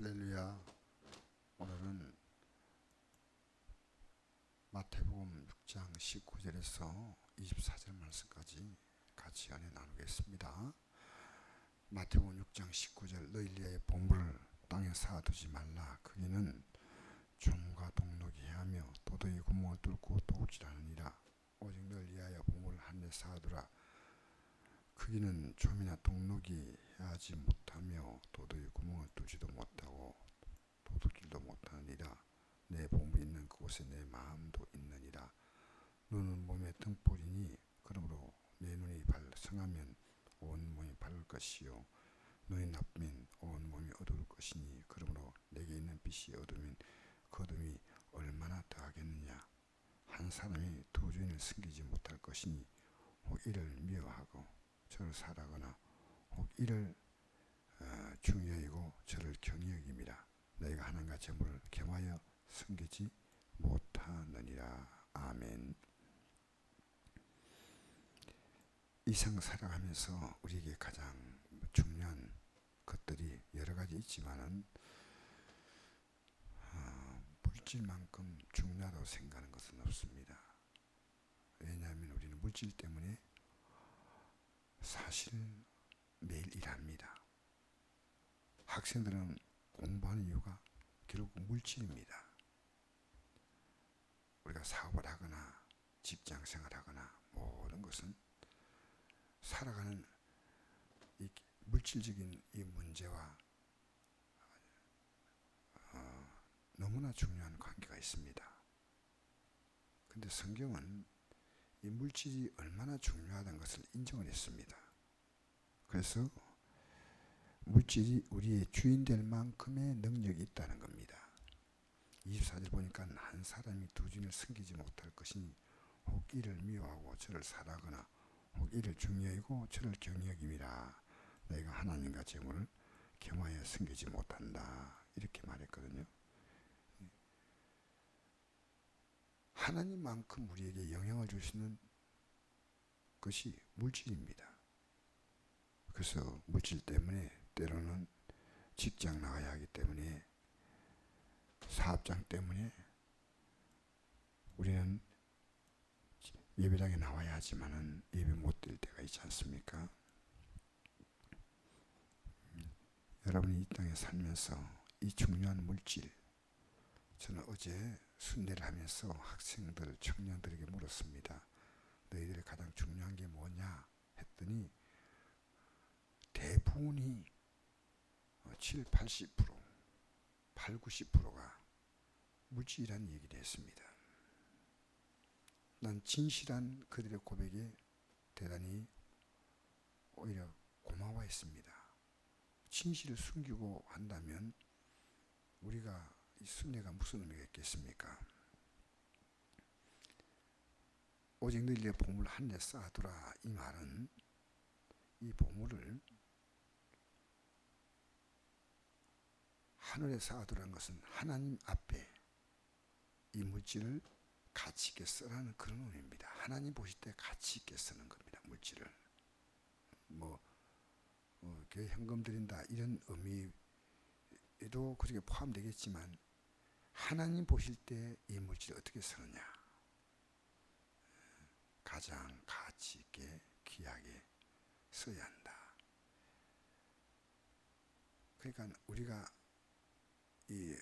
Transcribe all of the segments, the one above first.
할렐루야. 오늘은 마태복음 6장 19절에서 24절 말씀까지 같이 은혜 나누겠습니다. 마태복음 6장 19절 너희 리하의 보물을 땅에 쌓아두지 말라. 거기는 종과 동록이 하며 도둑이 구멍을 뚫고 도둑질하느니라. 오직 너희 리하여 보물을 한데 쌓아두라. 크기는 좀이나 동록이 하지 못 하며 도둑이 구멍을 뚫지도 못하고 도둑질도 못하느니라. 내 보물이 있는 그곳에 내 마음도 있느니라. 눈은 몸의 등불이니 그러므로 내 눈이 발성하면 온 몸이 밝을 것이요. 눈이 나쁘면 온 몸이 어두울 것이니 그러므로 내게 있는 빛이 어두면 그 어둠이 얼마나 더하겠느냐. 한 사람이 두 주인을 섬기지 못할 것이니 혹 이를 미워하고 저를 사랑하거나 혹 이를 어, 중히 여기고 저를 여김이라 너희가 하나님과 재물을 겸하여 섬기지 못하느니라 아멘 이상 살아가면서 우리에게 가장 중요한 것들이 여러 가지 있지만은 어, 물질만큼 중요하다고 생각하는 것은 없습니다. 왜냐하면 우리는 물질 때문에 사실 매일 일합니다. 학생들은 공부하는 이유가 결국 물질입니다. 우리가 사업을 하거나 직장 생활하거나 모든 것은 살아가는 이 물질적인 이 문제와 어, 너무나 중요한 관계가 있습니다. 근데 성경은 이 물질이 얼마나 중요하다는 것을 인정을 했습니다. 그래서 물질이 우리의 주인 될 만큼의 능력이 있다는 겁니다. 24절 보니까 한 사람이 두 주인을 섬기지 못할 것이니 혹 이를 미워하고 저를 사랑하거나 혹 이를 중요하고 저를 경여김이라 내가 하나님과 재물을 겸하여 섬기지 못한다 이렇게 말했거든요. 하나님만큼 우리에게 영향을 있는 것이 물질입니다. 그래서 물질 때문에 때로는 직장 나가야 하기 때문에 사업장 때문에 우리는 예배당에 나와야 하지만은 예배 못 드릴 때가 있지 않습니까? 음, 여러분이 이 땅에 살면서 이 중요한 물질 저는 어제 순례를 하면서 학생들, 청년들에게 물었습니다. 너희들의 가장 중요한 게 뭐냐 했더니 대부분이 7, 80%, 8, 90%가 물질이라는 얘기를 했습니다. 난 진실한 그들의 고백에 대단히 오히려 고마워했습니다. 진실을 숨기고 한다면 우리가 이 순례가 무슨 의미가 있겠습니까? 오직 너희의 보물 한데 쌓아두라 이 말은 이 보물을 하늘에 쌓아두라는 것은 하나님 앞에 이 물질을 가치 있게 쓰라는 그런 의미입니다. 하나님 보실 때 가치 있게 쓰는 겁니다. 물질을 뭐 어, 현금 드린다 이런 의미에도 그렇게 포함되겠지만 하나님 보실 때 이 물질을 어떻게 쓰느냐 가장 가치 있게 귀하게 써야 한다. 그러니까 우리가 이,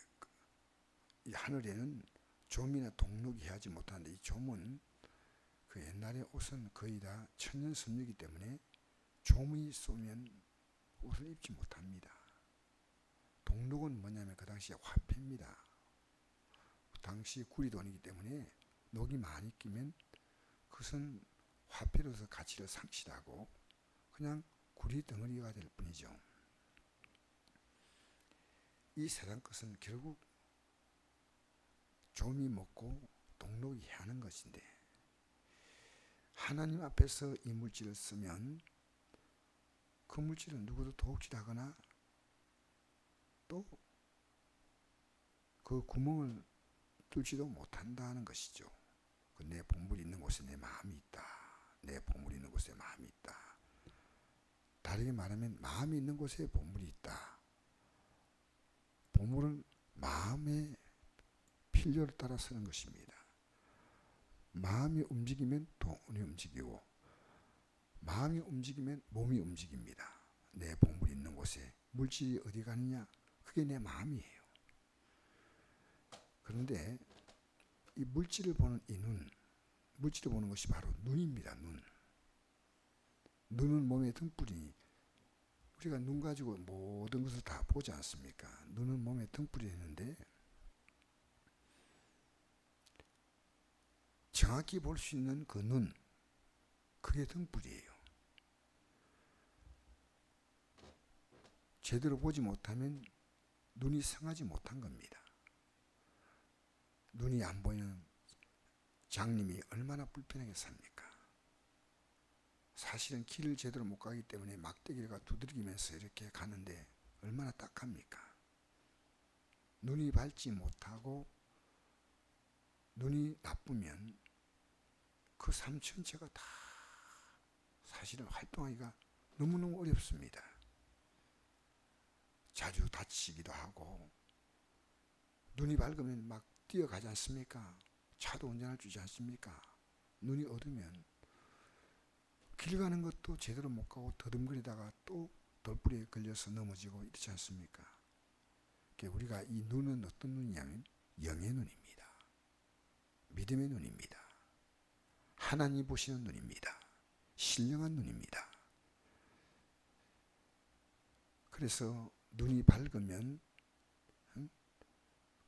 이 하늘에는 좀이나 동록이 하지 못하는데 이 좀은 그 옛날에 옷은 거의 다 섭류이기 때문에 좀이 쏘면 옷을 입지 못합니다. 동록은 뭐냐면 그 당시에 화폐입니다. 당시 구리돈이기 때문에 녹이 많이 끼면 그것은 화폐로서 가치를 상실하고 그냥 구리 덩어리가 될 뿐이죠. 이 세상 것은 결국 좀이 먹고 동록이 하는 것인데 하나님 앞에서 이 물질을 쓰면 그 물질은 누구도 도둑질하거나 또 그 구멍을 뚫지도 못한다는 것이죠. 그내 보물이 있는 곳에 내 마음이 있다. 내 보물이 있는 곳에 마음이 있다. 다르게 말하면 마음이 있는 곳에 보물이 있다. 보물은 마음의 필요를 따라 쓰는 것입니다. 마음이 움직이면 돈이 움직이고 마음이 움직이면 몸이 움직입니다. 내 보물이 있는 곳에 물질이 어디 가느냐? 그게 내 마음이에요. 그런데 이 물질을 보는 이 눈, 물질을 보는 것이 바로 눈입니다. 눈. 눈은 몸의 등불이니 우리가 눈 가지고 모든 것을 다 보지 않습니까? 눈은 몸의 등불이 있는데 정확히 볼 수 있는 그 눈, 그게 등불이에요. 제대로 보지 못하면 눈이 성하지 못한 겁니다. 눈이 안 보이는 장님이 얼마나 불편하게 삽니까? 사실은 길을 제대로 못 가기 때문에 막대기가 두드리면서 이렇게 가는데 얼마나 딱합니까? 눈이 밝지 못하고 눈이 나쁘면 그삶 전체가 다 사실은 활동하기가 너무너무 어렵습니다. 자주 다치기도 하고 눈이 밝으면 막 뛰어가지 않습니까? 차도 운전할 줄 있지 않습니까? 눈이 어두면 길 가는 것도 제대로 못 가고 더듬거리다가 또 돌부리에 걸려서 넘어지고 이렇지 않습니까? 우리가 이 눈은 어떤 눈이냐면 영의 눈입니다. 믿음의 눈입니다. 하나님 보시는 눈입니다. 신령한 눈입니다. 그래서 눈이 밝으면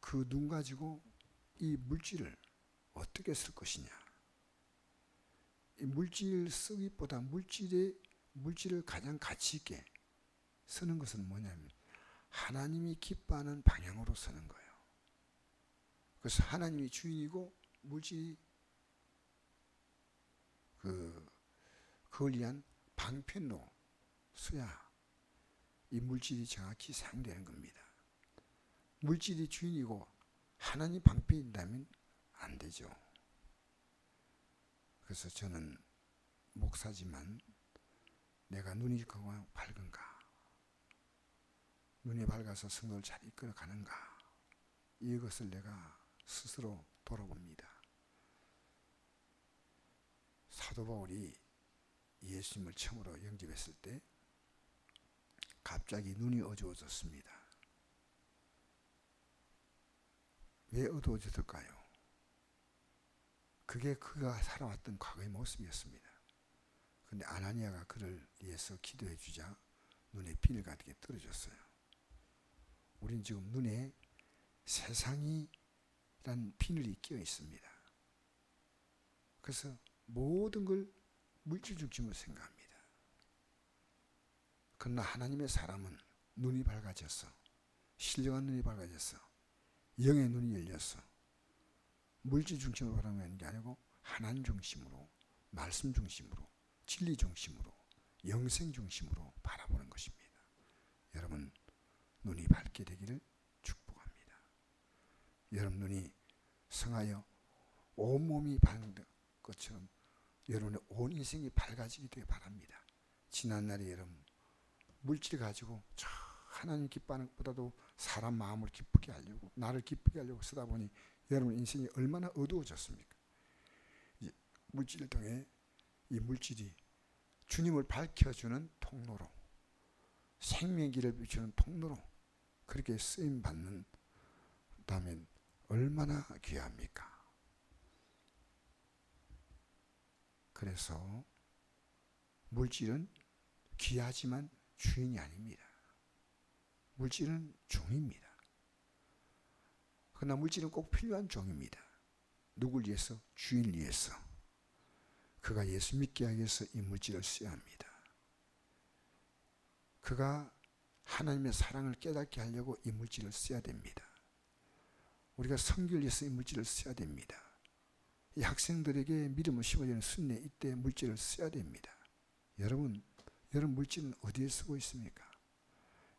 그 눈 가지고 이 물질을 어떻게 쓸 것이냐. 이 물질 쓰기보다 물질의 물질을 가장 가치 있게 쓰는 것은 뭐냐면 하나님이 기뻐하는 방향으로 쓰는 거예요. 그래서 하나님이 주인이고 물질이 그 그걸 위한 방편로 써야 이 물질이 정확히 사용되는 겁니다. 물질이 주인이고 하나님 방편이라면 안 되죠. 그래서 저는 목사지만 내가 눈이 밝은가? 눈이 밝아서 성도를 잘 이끌어 가는가? 이것을 내가 스스로 돌아봅니다. 사도 바울이 예수님을 처음으로 영접했을 때 갑자기 눈이 어두워졌습니다. 왜 어두워졌을까요? 그게 그가 살아왔던 과거의 모습이었습니다. 근데 아나니아가 그를 위해서 기도해 주자 눈에 비늘 같게 떨어졌어요. 우린 지금 눈에 세상이란 비늘이 끼어 있습니다. 그래서 모든 걸 물질 중심으로 생각합니다. 그러나 하나님의 사람은 눈이 밝아졌어. 신령한 눈이 밝아졌어. 영의 눈이 열렸어. 물질 중심으로 바라보는 게 아니고 하나님 중심으로, 말씀 중심으로, 진리 중심으로, 영생 중심으로 바라보는 것입니다. 여러분 눈이 밝게 되기를 축복합니다. 여러분 눈이 성하여 온몸이 밝은 것처럼 여러분의 온 인생이 밝아지게 되길 바랍니다. 지난날에 여러분 물질 가지고 저 하나님 기뻐하는 것보다도 사람 마음을 기쁘게 하려고 나를 기쁘게 하려고 쓰다 보니 여러분 인생이 얼마나 어두워졌습니까? 통해 이 물질이 주님을 밝혀주는 통로로 생명기를 비추는 통로로 그렇게 쓰임 받는 다면 얼마나 귀합니까? 그래서 물질은 귀하지만 주인이 아닙니다. 물질은 종입니다. 그러나 물질은 꼭 필요한 종입니다. 누굴 위해서? 주인을 위해서. 그가 예수 믿게 하기 위해서 이 물질을 써야 합니다. 그가 하나님의 사랑을 깨닫게 하려고 이 물질을 써야 됩니다. 우리가 성결 위해서 이 물질을 써야 됩니다. 이 학생들에게 믿음을 심어주는 순례 이때 물질을 써야 됩니다. 여러분, 여러분 물질은 어디에 쓰고 있습니까?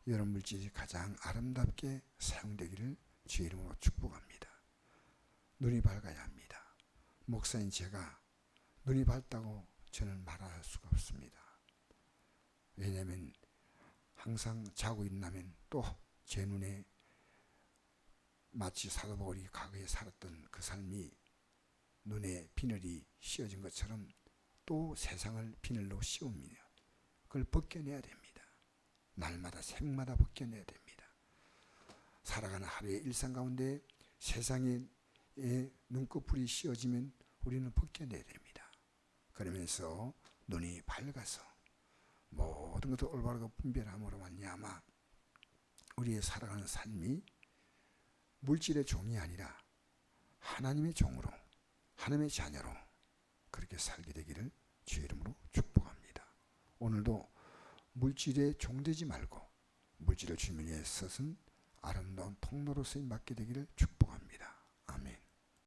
여러분 물질이 가장 아름답게 사용되기를 주의 이름으로 축복합니다. 눈이 밝아야 합니다. 목사인 제가 눈이 밝다고 저는 말할 수가 없습니다. 왜냐하면 항상 자고 있나면 또 제 눈에 마치 사도 바울이 과거에 살았던 그 삶이 눈에 비늘이 씌어진 것처럼 또 세상을 비늘로 씌웁니다. 그걸 벗겨내야 됩니다. 날마다 생마다 벗겨내야 됩니다. 살아가는 하루의 일상 가운데 세상에 눈꺼풀이 씌어지면 우리는 벗겨내야 됩니다. 그러면서 눈이 밝아서 모든 것을 올바르고 분별함으로 말미암아 우리의 살아가는 삶이 물질의 종이 아니라 하나님의 종으로 하나님의 자녀로 그렇게 살게 되기를 주의 이름으로 축복합니다. 오늘도 물질에 종되지 말고 물질을 주님 위에 서은 아름다운 통로로 쓰임 받게 되기를 축복합니다.